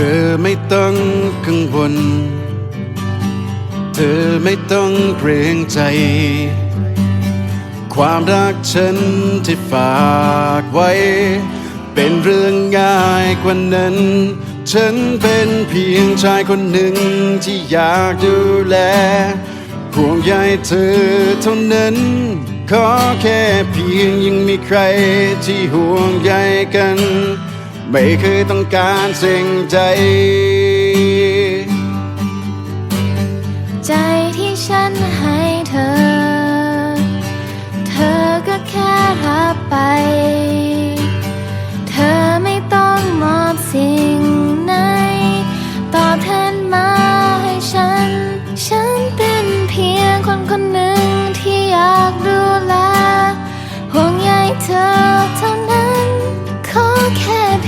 ธอไม่ต้องกังวล เธอไม่ต้องเกรงใจ ความรักฉันที่ฝากไว้ เป็นเรื่องง่ายกว่านั้น ฉันเป็นเพียงชายคนหนึ่งที่อยากดูแลห่วงใยเธอเท่านั้น ขอแค่เพียงยังมีใครที่ห่วงใยกัน ไม่เคยต้องการสิ่งใจ ใจที่ฉันให้เธอ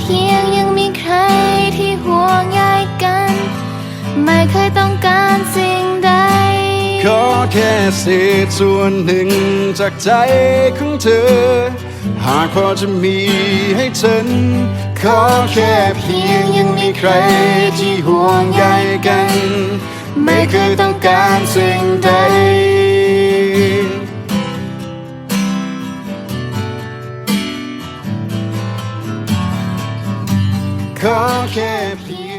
ค่เพียงยังมีใครที่ห่วงใยกัน ไม่เคยต้องการสิ่งใด ขอแค่เศษส่วนหนึ่งจากใจของเธอ หากพอจะมีให้ฉัน ขอแค่เพียงยังมีใครที่ห่วงใยกัน ไม่เคยต้องการสิ่งใด can't be.